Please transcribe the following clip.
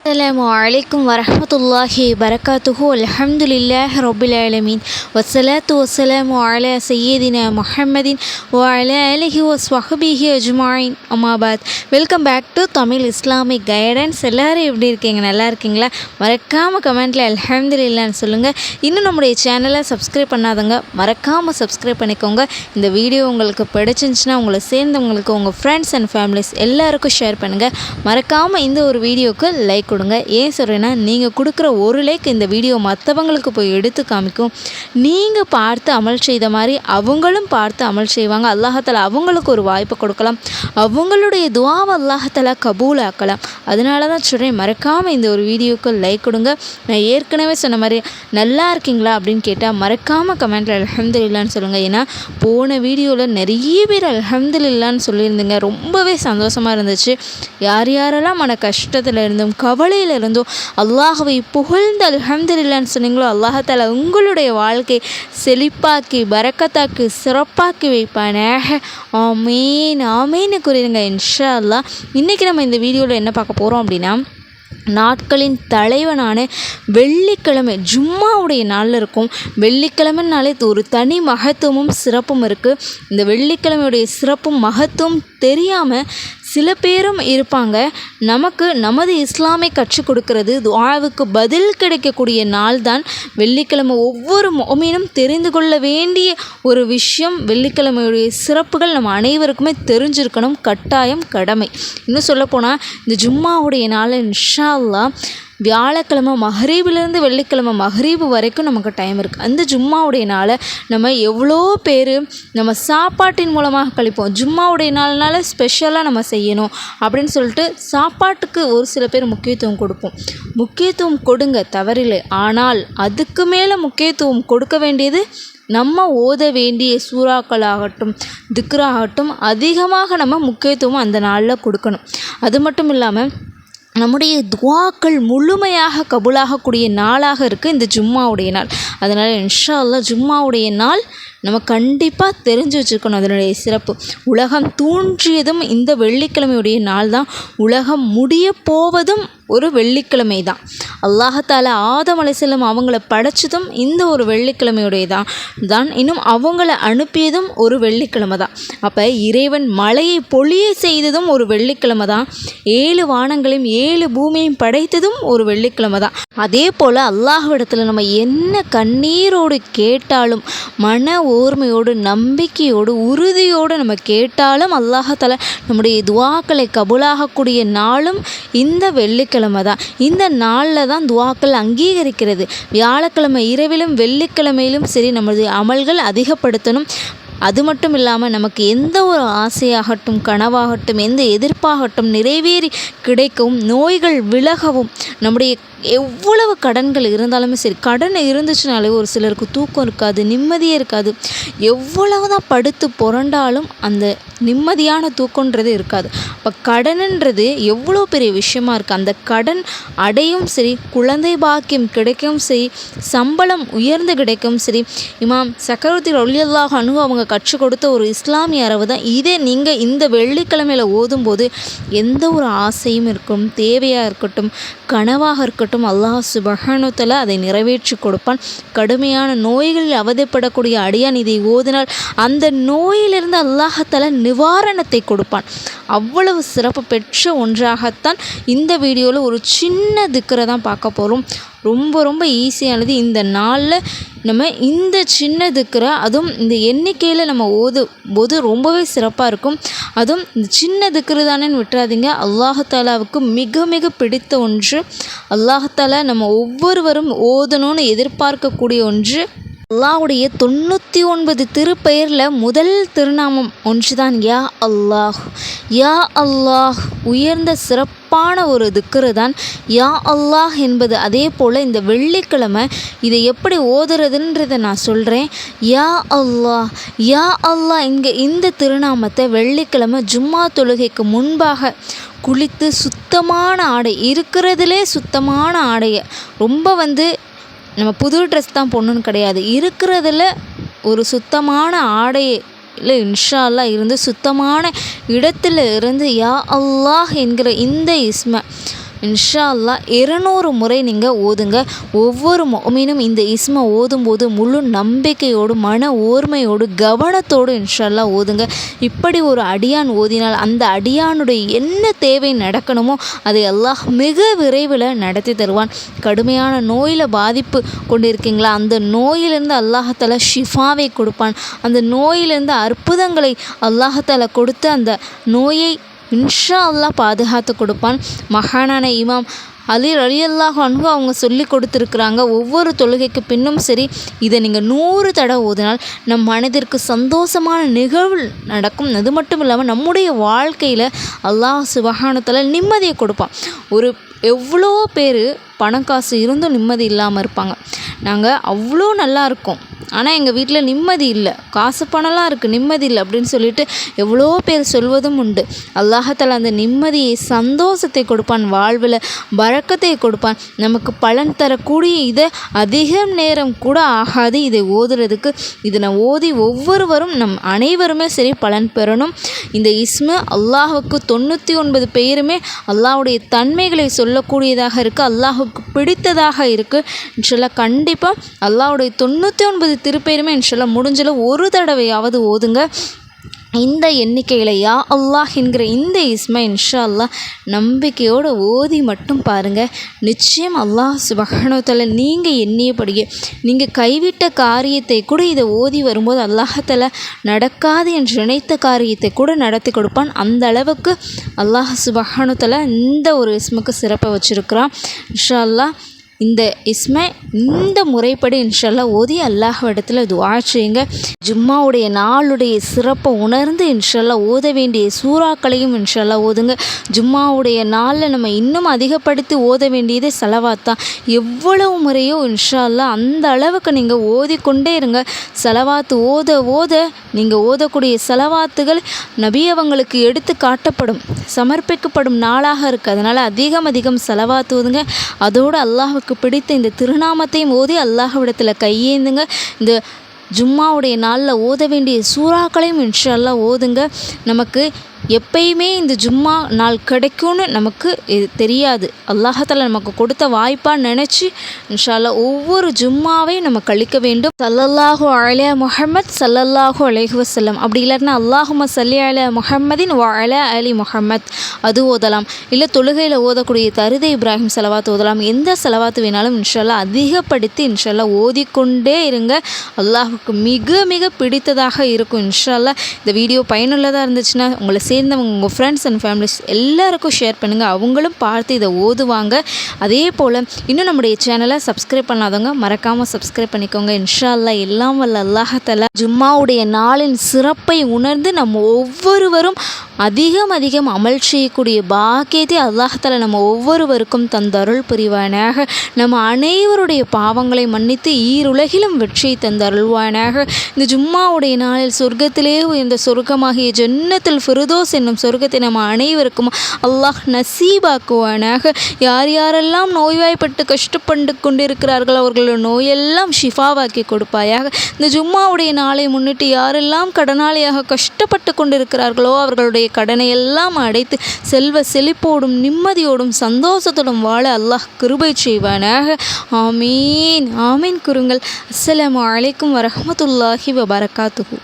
அஸ்லாம் வலைக்கம் வரமத்துல்லாஹி வரகாத்துஹு அலமதுல்லாஹ் ரொபில் ஆலமீன் வசலாத்து வசலாம் அல சையீதின முஹம்மதின் வால அலஹி ஒ ஸ்வஹபிஹி அஜ்மாயின் அமாபாத் welcome back to Tamil Islamic guidance எல்லோரும் எப்படி இருக்கீங்க? நல்லா இருக்கீங்களா? மறக்காமல் கமெண்ட்டில் அலமதுல்லான்னு சொல்லுங்கள் இன்னும் நம்முடைய சேனலை சப்ஸ்கிரைப் பண்ணாதவங்க மறக்காமல் சப்ஸ்கிரைப் பண்ணிக்கோங்க. இந்த வீடியோ உங்களுக்கு பிடிச்சிருந்துச்சுன்னா உங்களை சேர்ந்தவங்களுக்கு உங்கள் ஃப்ரெண்ட்ஸ் அண்ட் ஃபேமிலிஸ் எல்லாருக்கும் ஷேர் பண்ணுங்கள் மறக்காமல் இந்த ஒரு வீடியோவுக்கு லைக் கொடுங்க. ஏன் சொல்கிறேன்னா நீங்கள் கொடுக்குற ஒரு லைக் இந்த வீடியோ மற்றவங்களுக்கு போய் எடுத்து காமிக்கும். நீங்கள் பார்த்து அமல் செய்த மாதிரி அவங்களும் பார்த்து அமல் செய்வாங்க. அல்லாஹால அவங்களுக்கு ஒரு வாய்ப்பு கொடுக்கலாம். அவங்களுடைய துவாவை அல்லாஹால கபூல் ஆக்கலாம் அதனால தான் சொல்கிறேன் மறக்காமல் இந்த ஒரு வீடியோவுக்கு லைக் கொடுங்க. நான் ஏற்கனவே சொன்ன மாதிரி நல்லா இருக்கீங்களா? அப்படின்னு கேட்டால் மறக்காமல் கமெண்ட்டில் அல்ஹம்துலில்லான்னு சொல்லுங்கள் ஏன்னா போன வீடியோவில் நிறைய பேர் அல்ஹம்துலில்லான்னு சொல்லியிருந்தீங்க. ரொம்பவே சந்தோஷமாக இருந்துச்சு. யார் யாரெல்லாம் மன கஷ்டத்தில் இருந்தும் கவ இருந்தும் அல்லாஹவை புகழ்ந்து அல்ஹம்துலில்லான்னு சொன்னீங்களோ அல்லாஹால உங்களுடைய வாழ்க்கை செழிப்பாக்கி பறக்கத்தாக்கி சிறப்பாக்கி வைப்பானாக. ஆமீன் ஆமீன்னு கூறிடுங்க. இன்ஷா அல்லாஹ் இன்றைக்கி நம்ம இந்த வீடியோவில் என்ன பார்க்க போகிறோம் அப்படின்னா நாட்களின் தலைவனான வெள்ளிக்கிழமை ஜும்மாவுடைய நாளில் இருக்கும். வெள்ளிக்கிழமைனாலே ஒரு தனி மகத்துவமும் சிறப்பும் இருக்குது இந்த வெள்ளிக்கிழமையுடைய சிறப்பும் மகத்துவம் தெரியாமல் சில பேரும் இருப்பாங்க. நமக்கு நமது இஸ்லாமை கற்றுக் கொடுக்கிறது துஆவுக்கு பதில் கிடைக்கக்கூடிய நாள் தான் வெள்ளிக்கிழமை ஒவ்வொரு மோமீனும் தெரிந்து கொள்ள வேண்டிய ஒரு விஷயம். வெள்ளிக்கிழமையுடைய சிறப்புகள் நம்ம அனைவருக்குமே தெரிஞ்சிருக்கணும். கட்டாயம் கடமை. இன்னும் சொல்லப்போனால் இந்த ஜும்மாவுடைய நாள் இன்ஷா அல்லா வியாழக்கிழமை மஹரீபிலேருந்து வெள்ளிக்கிழமை மஹரீபு வரைக்கும் நமக்கு டைம் இருக்குது அந்த ஜும்மாவுடைய நாளை நம்ம எவ்வளோ பேர் நம்ம சாப்பாட்டின் மூலமாக கழிப்போம். ஜும்மாவுடைய நாள்னால ஸ்பெஷலாக நம்ம செய்யணும் அப்படின்னு சொல்லிட்டு சாப்பாட்டுக்கு ஒரு சில பேர் முக்கியத்துவம் கொடுப்போம். முக்கியத்துவம் கொடுங்க தவறில்லை. ஆனால் அதுக்கு மேலே முக்கியத்துவம் கொடுக்க வேண்டியது நம்ம ஓத வேண்டிய சூறாக்களாகட்டும் திக்ராகட்டும் அதிகமாக நம்ம முக்கியத்துவம் அந்த நாளில் கொடுக்கணும். அது மட்டும் இல்லாமல் நம்முடைய துவாக்கள் முழுமையாக கபூலாகக்கூடிய நாளாக இருக்குது இந்த ஜும்மாவுடைய நாள். அதனால் இன்ஷா அல்லா ஜும்மாவுடைய நாள் நம்ம கண்டிப்பாக தெரிஞ்சு வச்சுருக்கணும் அதனுடைய சிறப்பு. உலகம் தூன்றியதும் இந்த வெள்ளிக்கிழமையுடைய நாள் தான் உலகம் முடிய போவதும் ஒரு வெள்ளிக்கிழமை தான் அல்லாஹால ஆதம் அலைசல்லம் அவங்கள படைச்சதும் இந்த ஒரு வெள்ளிக்கிழமையுடைய தான் தான் இன்னும் அவங்கள அனுப்பியதும் ஒரு வெள்ளிக்கிழமை தான் அப்போ இறைவன் மழையை பொழிய செய்ததும் ஒரு வெள்ளிக்கிழமை தான் ஏழு வானங்களையும் ஏழு பூமியையும் படைத்ததும் ஒரு வெள்ளிக்கிழமை தான் அதே போல் அல்லாஹ்விடத்தில் நம்ம என்ன கண்ணீரோடு கேட்டாலும் மன ஓர்மையோடு நம்பிக்கையோடு உறுதியோடு நம்ம கேட்டாலும் அல்லாஹால நம்முடைய துவாக்களை கபூலாகக்கூடிய நாளும் இந்த வெள்ளிக்கிழமை தான். இந்த நாளில் தான் துவாக்கள் அங்கீகரிக்கிறது. வியாழக்கிழமை இரவிலும் வெள்ளிக்கிழமையிலும் சரி நம்மளுடைய அமல்கள் அதிகப்படுத்தணும். அது மட்டும் இல்லாமல் நமக்கு எந்த ஒரு ஆசையாகட்டும் கனவாகட்டும் எந்த எதிர்ப்பாகட்டும் நிறைவேறி கிடைக்கவும் நோய்கள் விலகவும் நம்முடைய எவ்வளவு கடன்கள் இருந்தாலுமே சரி கடன் இருந்துச்சுனாலே ஒரு சிலருக்கு தூக்கம் இருக்காது நிம்மதியே இருக்காது. எவ்வளவு தான் படுத்து புரண்டாலும் அந்த நிம்மதியான தூக்கன்றது இருக்காது. இப்போ கடனுன்றது எவ்வளோ பெரிய விஷயமா இருக்குது அந்த கடன் அடையும் சரி குழந்தை பாக்கியம் கிடைக்கவும் சரி சம்பளம் உயர்ந்து கிடைக்கவும் சரி இமாம் சக்கரவர்த்தி ரலியல்லாஹு அனு அவங்க கற்றுக் கொடுத்த ஒரு இஸ்லாமிய அரவு தான். இதே நீங்கள் இந்த வெள்ளிக்கிழமையில் ஓதும்போது எந்த ஒரு ஆசையும் இருக்கும் தேவையாக இருக்கட்டும் கனவாக இருக்கட்டும் அல்லாஹ் சுபஹானுத்தல அதை நிறைவேற்றி கொடுப்பான். கடுமையான நோய்களில் அவதிப்படக்கூடிய அடியான் இதை ஓதினால் அந்த நோயிலிருந்து அல்லாஹத்தால நிவாரணத்தை கொடுப்பான். அவ்வளவு சிறப்பு பெற்ற ஒன்றாகத்தான் இந்த வீடியோவில் ஒரு சின்ன திக்கரை தான் பார்க்க போகிறோம் ரொம்ப ரொம்ப ஈஸியானது. இந்த நாளில் நம்ம இந்த சின்னதுக்குற அதுவும் இந்த எண்ணிக்கையில் நம்ம ஓதும் போது ரொம்பவே சிறப்பாக இருக்கும். அதுவும் இந்த சின்ன தானேன்னு விட்டுறாதீங்க. அல்லாஹாலாவுக்கு மிக மிக பிடித்த ஒன்று. அல்லாஹாலா நம்ம ஒவ்வொருவரும் ஓதணும்னு எதிர்பார்க்கக்கூடிய ஒன்று. அல்லாவுடைய தொண்ணூற்றி ஒன்பது திருப்பெயரில் முதல் திருநாமம் ஒன்று தான் யா அல்லாஹ். யா அல்லாஹ். உயர்ந்த சிறப்பான ஒரு திக்கரு தான் யா அல்லாஹ் என்பது அதே போல் இந்த வெள்ளிக்கிழமை இதை எப்படி ஓதுறதுன்றதை நான் சொல்கிறேன் யா அல்லாஹ். யா அல்லாஹ் இங்கே இந்த திருநாமத்தை வெள்ளிக்கிழமை ஜும்மா தொழுகைக்கு முன்பாக குளித்து சுத்தமான ஆடை இருக்கிறதுலே சுத்தமான ஆடையை ரொம்ப வந்து நம்ம புது ட்ரெஸ் தான் போடணுன்னு கிடையாது. இருக்கிறதுல ஒரு சுத்தமான ஆடையில் இல்லை இன்ஷா இருந்து சுத்தமான இடத்துல இருந்து யா அல்லாஹ் என்கிற இந்த இஸ்மை இன்ஷா அல்லா இருநூறு முறை நீங்கள் ஓதுங்க. ஒவ்வொரு மொமீனும் இந்த இஸ்மை ஓதும்போது முழு நம்பிக்கையோடு மன ஓர்மையோடு கவனத்தோடு இன்ஷால்லா ஓதுங்க. இப்படி ஒரு அடியான் ஓதினால் அந்த அடியானுடைய என்ன தேவை நடக்கணுமோ அதை அல்லாஹ் மிக விரைவில் நடத்தி தருவான். கடுமையான நோயில் பாதிப்பு கொண்டு இருக்கீங்களா அந்த நோயிலிருந்து அல்லாஹால ஷிஃபாவை கொடுப்பான். அந்த நோயிலிருந்து அற்புதங்களை அல்லாஹால கொடுத்து அந்த நோயை இன்ஷா அல்லாஹ் பாதுகாத்து கொடுப்பான். மகானான இமாம் அலி அலி அல்லாஹ் அன்பு அவங்க சொல்லி கொடுத்துருக்குறாங்க. ஒவ்வொரு தொழுகைக்கு பின்னும் சரி இதை நீங்கள் நூறு தடவை ஓதினால் நம் மனதிற்கு சந்தோஷமான நிகழ்வு நடக்கும். அது மட்டும் இல்லாமல் நம்முடைய வாழ்க்கையில் அல்லாஹ் சுபகானத்தில் நிம்மதியை கொடுப்பான். ஒரு எவ்வளோ பேர் பணம் காசு இருந்தும் நிம்மதி இல்லாமல் இருப்பாங்க. நாங்கள் அவ்வளோ நல்லா இருக்கோம். ஆனால் எங்கள் வீட்டில் நிம்மதி இல்லை. காசு பணம்லாம் இருக்குது நிம்மதி இல்லை அப்படின்னு சொல்லிட்டு எவ்வளோ பேர் சொல்வதும் உண்டு. அல்லாஹத்தால் அந்த நிம்மதியை சந்தோஷத்தை கொடுப்பான் வாழ்வில் வழக்கத்தை கொடுப்பான். நமக்கு பலன் தரக்கூடிய இதை அதிகம் நேரம் கூட ஆகாது. இதை ஓதுறதுக்கு இதனை ஓதி ஒவ்வொருவரும் நம் அனைவருமே சரி பலன் பெறணும். இந்த இஸ்மு அல்லாஹுக்கு தொண்ணூற்றி ஒன்பது பெயருமே அல்லாஹுடைய தன்மைகளை சொல்லக்கூடியதாக இருக்குது அல்லாஹுக்கு பிடித்ததாக இருக்குது கண்டிப்பாக அல்லாஹுடைய தொண்ணூற்றி ஒன்பது திருப்பேருமே இன்ஷல்லா முடிஞ்சளவு ஒரு தடவையாவது ஓதுங்க. இந்த எண்ணிக்கையில் யா அல்லாஹ் என்கிற இந்த இஸ்மை இன்ஷா அல்லாஹ் நம்பிக்கையோடு ஓதி மட்டும் பாருங்கள் நிச்சயம் அல்லாஹ் சுபஹானத்தில் நீங்கள் எண்ணியபடியே நீங்கள் கைவிட்ட காரியத்தை கூட இதை ஓதி வரும்போது அல்லாஹத்தில் நடக்காது என்று நினைத்த காரியத்தை கூட நடத்தி கொடுப்பான். அந்த அளவுக்கு அல்லாஹ் சுபஹானத்தில் இந்த ஒரு இஸ்முக்கு சிறப்பை வச்சுருக்கிறான். இன்ஷா அல்லாஹ் இந்த இஸ்மை இந்த முறைப்படி இன்ஷல்லா ஓதி அல்லாஹ் இடத்துல துவா செய்யுங்க. ஜும்மாவுடைய நாளுடைய சிறப்பை உணர்ந்து இன்ஷல்லா ஓத வேண்டிய சூறாக்களையும் இன்ஷல்லா ஓதுங்க. ஜும்மாவுடைய நாளில் நம்ம இன்னும் அதிகப்படுத்தி ஓத வேண்டியது செலவாத்தான் எவ்வளவு முறையோ இன்ஷால்லா அந்த அளவுக்கு நீங்கள் ஓதிக்கொண்டே இருங்க. செலவாத்து ஓத ஓத நீங்கள் ஓதக்கூடிய செலவாத்துகள் நபியவங்களுக்கு எடுத்து காட்டப்படும் சமர்ப்பிக்கப்படும் நாளாக இருக்குது அதனால் அதிகம் அதிகம் செலவாத்து ஓதுங்க. அதோடு அல்லாஹுக்கு உங்களுக்கு பிடித்த இந்த திருநாமத்தையும் ஓதி அல்லாஹ்விடத்தில் கையேந்துங்க. இந்த ஜும்மாவுடைய நாளில் ஓத வேண்டிய சூறாக்களையும் இன்ஷல்லா ஓதுங்க. நமக்கு எப்பயுமே இந்த ஜும்மா நாள் கிடைக்கும்னு நமக்கு இது தெரியாது. அல்லாஹால நமக்கு கொடுத்த வாய்ப்பாக நினச்சி இன்ஷால்லா ஒவ்வொரு ஜும்மாவையும் நம்ம கழிக்க வேண்டும். சல்லல்லாஹு அலைய முஹம்மத் சல்லல்லாஹு அலைஹி வசல்லம் அப்படி இல்லைன்னா அல்லாஹும சல்லி அல முஹம்மதின் அல அலி முஹம்மத். அது ஓதலாம். இல்லை தொழுகையில் ஓதக்கூடிய தருதை இப்ராஹிம் செலவாத்து ஓதலாம். எந்த செலவாத்து வேணாலும் இன்ஷால்லா அதிகப்படுத்தி இன்ஷால்லா ஓதிக்கொண்டே இருங்க. அல்லாஹுக்கு மிக மிக பிடித்ததாக இருக்கும் இன்ஷால்லா இந்த வீடியோ பயனுள்ளதாக இருந்துச்சுன்னா உங்களை சேர்ந்தவங்க உங்கள் ஃப்ரெண்ட்ஸ் அண்ட் ஃபேமிலிஸ் எல்லாருக்கும் ஷேர் பண்ணுங்கள் அவங்களும் பார்த்து இதை ஓதுவாங்க. அதே போல் இன்னும் நம்முடைய சேனலை சப்ஸ்கிரைப் பண்ணாதவங்க மறக்காமல் சப்ஸ்கிரைப் பண்ணிக்கோங்க. இன்ஷா அல்லா எல்லாம் வல்ல அல்லாஹத்தலா ஜும்மாவுடைய நாளின் சிறப்பை உணர்ந்து நம்ம ஒவ்வொருவரும் அதிகம் அதிகம் அமல் செய்யக்கூடிய பாக்கியத்தை அல்லாஹால நம்ம ஒவ்வொருவருக்கும் தந்தருள் புரிவானாக. நம்ம அனைவருடைய பாவங்களை மன்னித்து ஈருலகிலும் வெற்றியை தந்தருள்வானாக. இந்த ஜும்மாவுடைய நாளில் சொர்க்கத்திலே உயர்ந்த சொர்க்கமாகிய ஜன்னத்தில் ஃபிருதோஸ் என்னும் சொர்க்கத்தை நம்ம அனைவருக்கும் அல்லாஹ் நசீபாக்குவானாக. யார் யாரெல்லாம் நோய்வாய்ப்பட்டு கஷ்டப்பட்டு கொண்டிருக்கிறார்கள் அவர்களோட நோயெல்லாம் ஷிஃபாவாக்கி கொடுப்பாயாக. இந்த ஜும்மாவுடைய நாளை முன்னிட்டு யாரெல்லாம் கடனாளியாக கஷ்டப்பட்டு கொண்டிருக்கிறார்களோ அவர்களுடைய கடனை எல்லாம் அடைத்து செல்வ செழிப்போடும் நிம்மதியோடும் சந்தோஷத்தோடும் வாழ அல்லாஹ் கிருபை செய்வானாக. ஆமீன். ஆமீன். குருங்கள். அஸ்லாம் வலைக்கம் வரமத்துல்லாஹி வபரகாத்துகு